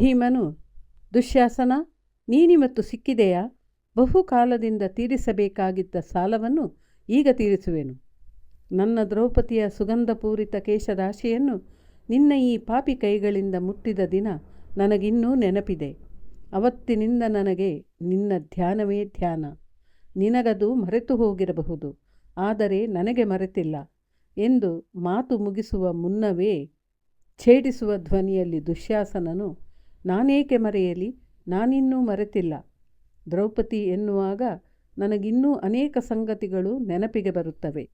ಭೀಮನು, ದುಶ್ಯಾಸನ, ನೀನಿವತ್ತು ಸಿಕ್ಕಿದೆಯಾ? ಬಹುಕಾಲದಿಂದ ತೀರಿಸಬೇಕಾಗಿದ್ದ ಸಾಲವನ್ನು ಈಗ ತೀರಿಸುವೆನು. ನನ್ನ ದ್ರೌಪದಿಯ ಸುಗಂಧಪೂರಿತ ಕೇಶರಾಶಿಯನ್ನು ನಿನ್ನ ಈ ಪಾಪಿ ಕೈಗಳಿಂದ ಮುಟ್ಟಿದ ದಿನ ನನಗಿನ್ನೂ ನೆನಪಿದೆ. ಅವತ್ತಿನಿಂದ ನನಗೆ ನಿನ್ನ ಧ್ಯಾನವೇ ಧ್ಯಾನ. ನಿನಗದು ಮರೆತು ಹೋಗಿರಬಹುದು, ಆದರೆ ನನಗೆ ಮರೆತಿಲ್ಲ ಎಂದು ಮಾತು ಮುಗಿಸುವ ಮುನ್ನವೇ ಛೇಡಿಸುವ ಧ್ವನಿಯಲ್ಲಿ ದುಶ್ಯಾಸನನು ನಾನೇಕೆ ಮರೆಯಲಿ? ನಾನಿನ್ನೂ ಮರೆತಿಲ್ಲ. ದ್ರೌಪದಿ ಎನ್ನುವಾಗ ನನಗಿನ್ನೂ ಅನೇಕ ಸಂಗತಿಗಳು ನೆನಪಿಗೆ ಬರುತ್ತವೆ.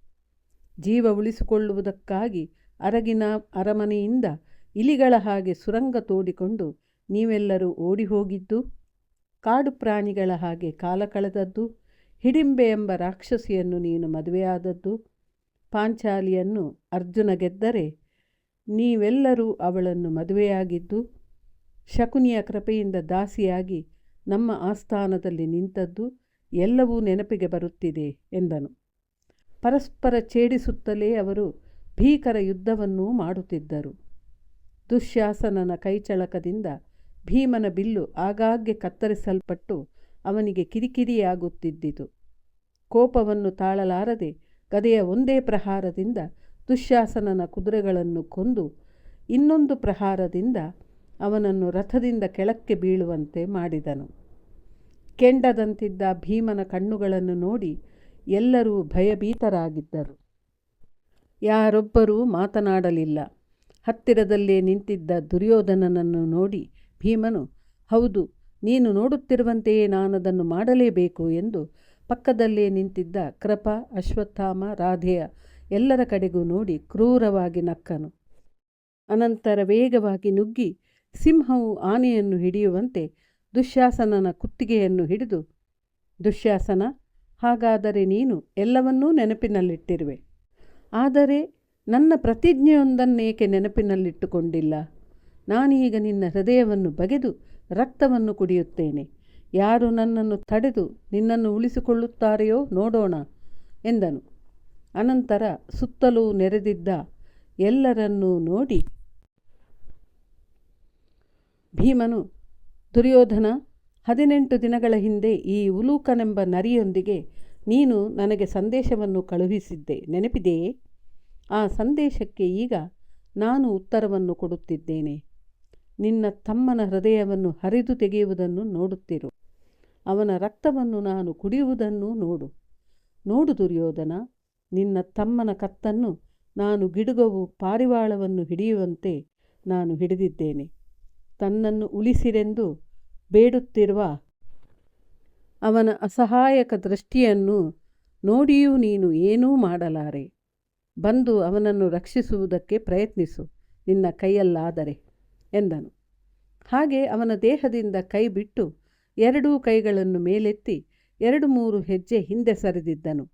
ಜೀವ ಉಳಿಸಿಕೊಳ್ಳುವುದಕ್ಕಾಗಿ ಅರಗಿನ ಅರಮನೆಯಿಂದ ಇಲಿಗಳ ಹಾಗೆ ಸುರಂಗ ತೋಡಿಕೊಂಡು ನೀವೆಲ್ಲರೂ ಓಡಿ ಹೋಗಿದ್ದು ಕಾಡು ಪ್ರಾಣಿಗಳ ಹಾಗೆ ಕಾಲ ಕಳೆದದ್ದು, ಹಿಡಿಂಬೆ ಎಂಬ ರಾಕ್ಷಸಿಯನ್ನು ನೀನು ಮದುವೆಯಾದದ್ದು, ಪಾಂಚಾಲಿಯನ್ನು ಅರ್ಜುನ ಗೆದ್ದರೆ ನೀವೆಲ್ಲರೂ ಅವಳನ್ನು ಮದುವೆಯಾಗಿದ್ದು ಶಕುನಿಯ ಕೃಪೆಯಿಂದ ದಾಸಿಯಾಗಿ ನಮ್ಮ ಆಸ್ಥಾನದಲ್ಲಿ ನಿಂತದ್ದು ಎಲ್ಲವೂ ನೆನಪಿಗೆ ಬರುತ್ತಿದೆ ಎಂದನು. ಪರಸ್ಪರ ಛೇಡಿಸುತ್ತಲೇ ಅವರು ಭೀಕರ ಯುದ್ಧವನ್ನೂ ಮಾಡುತ್ತಿದ್ದರು. ದುಶ್ಯಾಸನನ ಕೈಚಳಕದಿಂದ ಭೀಮನ ಬಿಲ್ಲು ಆಗಾಗ್ಗೆ ಕತ್ತರಿಸಲ್ಪಟ್ಟು ಅವನಿಗೆ ಕಿರಿಕಿರಿಯಾಗುತ್ತಿದ್ದಿತು. ಕೋಪವನ್ನು ತಾಳಲಾರದೆ ಗದೆಯ ಒಂದೇ ಪ್ರಹಾರದಿಂದ ದುಶ್ಯಾಸನನ ಕುದುರೆಗಳನ್ನು ಕೊಂದು ಇನ್ನೊಂದು ಪ್ರಹಾರದಿಂದ ಅವನನ್ನು ರಥದಿಂದ ಕೆಳಕ್ಕೆ ಬೀಳುವಂತೆ ಮಾಡಿದನು. ಕೆಂಡದಂತಿದ್ದ ಭೀಮನ ಕಣ್ಣುಗಳನ್ನು ನೋಡಿ ಎಲ್ಲರೂ ಭಯಭೀತರಾಗಿದ್ದರು. ಯಾರೊಬ್ಬರೂ ಮಾತನಾಡಲಿಲ್ಲ. ಹತ್ತಿರದಲ್ಲೇ ನಿಂತಿದ್ದ ದುರ್ಯೋಧನನನ್ನು ನೋಡಿ ಭೀಮನು, ಹೌದು, ನೀನು ನೋಡುತ್ತಿರುವಂತೆಯೇ ನಾನದನ್ನು ಮಾಡಲೇಬೇಕು ಎಂದು ಪಕ್ಕದಲ್ಲೇ ನಿಂತಿದ್ದ ಕೃಪ, ಅಶ್ವತ್ಥಾಮ, ರಾಧೆಯ ಎಲ್ಲರ ಕಡೆಗೂ ನೋಡಿ ಕ್ರೂರವಾಗಿ ನಕ್ಕನು. ಅನಂತರ ವೇಗವಾಗಿ ನುಗ್ಗಿ ಸಿಂಹವು ಆನೆಯನ್ನು ಹಿಡಿಯುವಂತೆ ದುಶ್ಯಾಸನನ ಕುತ್ತಿಗೆಯನ್ನು ಹಿಡಿದು, ದುಶ್ಯಾಸನ, ಹಾಗಾದರೆ ನೀನು ಎಲ್ಲವನ್ನೂ ನೆನಪಿನಲ್ಲಿಟ್ಟಿರುವೆ. ಆದರೆ ನನ್ನ ಪ್ರತಿಜ್ಞೆಯೊಂದನ್ನೇಕೆ ನೆನಪಿನಲ್ಲಿಟ್ಟುಕೊಂಡಿಲ್ಲ? ನಾನೀಗ ನಿನ್ನ ಹೃದಯವನ್ನು ಬಗೆದು ರಕ್ತವನ್ನು ಕುಡಿಯುತ್ತೇನೆ. ಯಾರು ನನ್ನನ್ನು ತಡೆದು ನಿನ್ನನ್ನು ಉಳಿಸಿಕೊಳ್ಳುತ್ತಾರೆಯೋ ನೋಡೋಣ, ಎಂದನು. ಅನಂತರ ಸುತ್ತಲೂ ನೆರೆದಿದ್ದ ಎಲ್ಲರನ್ನೂ ನೋಡಿ ಭೀಮನು, ದುರ್ಯೋಧನ, ಹದಿನೆಂಟು ದಿನಗಳ ಹಿಂದೆ ಈ ಉಲೂಕನೆಂಬ ನರಿಯೊಂದಿಗೆ ನೀನು ನನಗೆ ಸಂದೇಶವನ್ನು ಕಳುಹಿಸಿದ್ದೆ ನೆನಪಿದೆಯೇ ಆ ಸಂದೇಶಕ್ಕೆ ಈಗ ನಾನು ಉತ್ತರವನ್ನು ಕೊಡುತ್ತಿದ್ದೇನೆ. ನಿನ್ನ ತಮ್ಮನ ಹೃದಯವನ್ನು ಹರಿದು ತೆಗೆಯುವುದನ್ನು ನೋಡುತ್ತಿರು. ಅವನ ರಕ್ತವನ್ನು ನಾನು ಕುಡಿಯುವುದನ್ನು ನೋಡು. ನೋಡು ದುರ್ಯೋಧನ, ನಿನ್ನ ತಮ್ಮನ ಕತ್ತನ್ನು ನಾನು ಗಿಡುಗವು ಪಾರಿವಾಳವನ್ನು ಹಿಡಿಯುವಂತೆ ನಾನು ಹಿಡಿದಿದ್ದೇನೆ. ತನ್ನನ್ನು ಉಳಿಸಿರೆಂದು ಬೇಡುತ್ತಿರುವ ಅವನ ಅಸಹಾಯಕ ದೃಷ್ಟಿಯನ್ನು ನೋಡಿಯೂ ನೀನು ಏನೂ ಮಾಡಲಾರೆ. ಬಂದು ಅವನನ್ನು ರಕ್ಷಿಸುವುದಕ್ಕೆ ಪ್ರಯತ್ನಿಸು, ನಿನ್ನ ಕೈಯಲ್ಲಾದರೆ ಎಂದನು. ಹಾಗೆ ಅವನ ದೇಹದಿಂದ ಕೈ ಬಿಟ್ಟು ಎರಡೂ ಕೈಗಳನ್ನು ಮೇಲೆತ್ತಿ ಎರಡು ಮೂರು ಹೆಜ್ಜೆ ಹಿಂದೆ ಸರಿದಿದ್ದನು.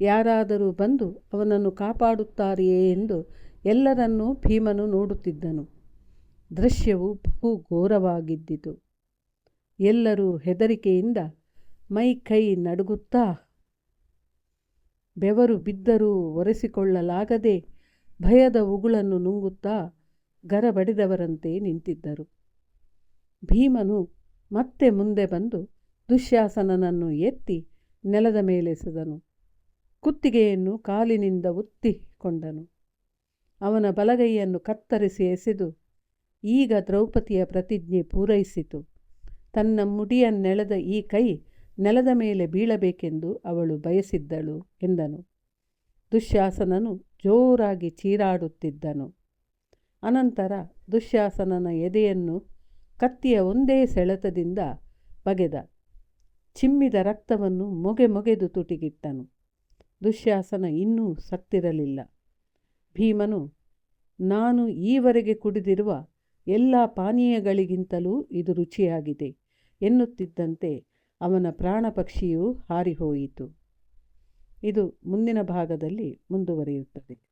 ಯಾರಾದರೂ ಬಂದು ಅವನನ್ನು ಕಾಪಾಡುತ್ತಾರೆಯೇ ಎಂದು ಎಲ್ಲರನ್ನೂ ಭೀಮನು ನೋಡುತ್ತಿದ್ದನು. ದೃಶ್ಯವು ಬಹು ಘೋರವಾಗಿದ್ದಿತು. ಎಲ್ಲರೂ ಹೆದರಿಕೆಯಿಂದ ಮೈ ಕೈ ನಡುಗುತ್ತಾ ಬೆವರು ಬಿದ್ದರೂ ಒರೆಸಿಕೊಳ್ಳಲಾಗದೆ ಭಯದ ಉಗುಳನ್ನು ನುಂಗುತ್ತಾ ಗರಬಡಿದವರಂತೆ ನಿಂತಿದ್ದರು. ಭೀಮನು ಮತ್ತೆ ಮುಂದೆ ಬಂದು ದುಶ್ಯಾಸನನನ್ನು ಎತ್ತಿ ನೆಲದ ಮೇಲೆಸೆದನು ಕುತ್ತಿಗೆಯನ್ನು ಕಾಲಿನಿಂದ ಒತ್ತಿಕೊಂಡನು. ಅವನ ಬಲಗೈಯನ್ನು ಕತ್ತರಿಸಿ ಎಸೆದು ಈಗ ದ್ರೌಪದಿಯ ಪ್ರತಿಜ್ಞೆ ಪೂರೈಸಿತು. ತನ್ನ ಮುಡಿಯನ್ನೆಳೆದ ಈ ಕೈ ನೆಲದ ಮೇಲೆ ಬೀಳಬೇಕೆಂದು ಅವಳು ಬಯಸಿದ್ದಳು ಎಂದನು. ದುಶ್ಯಾಸನನು ಜೋರಾಗಿ ಚೀರಾಡುತ್ತಿದ್ದನು. ಅನಂತರ ದುಶ್ಯಾಸನನ ಎದೆಯನ್ನು ಕತ್ತಿಯ ಒಂದೇ ಸೆಳೆತದಿಂದ ಬಗೆದ. ಚಿಮ್ಮಿದ ರಕ್ತವನ್ನು ಮೊಗೆ ಮೊಗೆದು ತುಟಿಗಿಟ್ಟನು. ದುಶ್ಯಾಸನ ಇನ್ನೂ ಸತ್ತಿರಲಿಲ್ಲ. ಭೀಮನು, ನಾನು ಈವರೆಗೆ ಕುಡಿದಿರುವ ಎಲ್ಲ ಪಾನೀಯಗಳಿಗಿಂತಲೂ ಇದು ರುಚಿಯಾಗಿದೆ ಎನ್ನುತ್ತಿದ್ದಂತೆ ಅವನ ಪ್ರಾಣ ಪಕ್ಷಿಯು ಹಾರಿಹೋಯಿತು ಇದು ಮುಂದಿನ ಭಾಗದಲ್ಲಿ ಮುಂದುವರಿಯುತ್ತದೆ.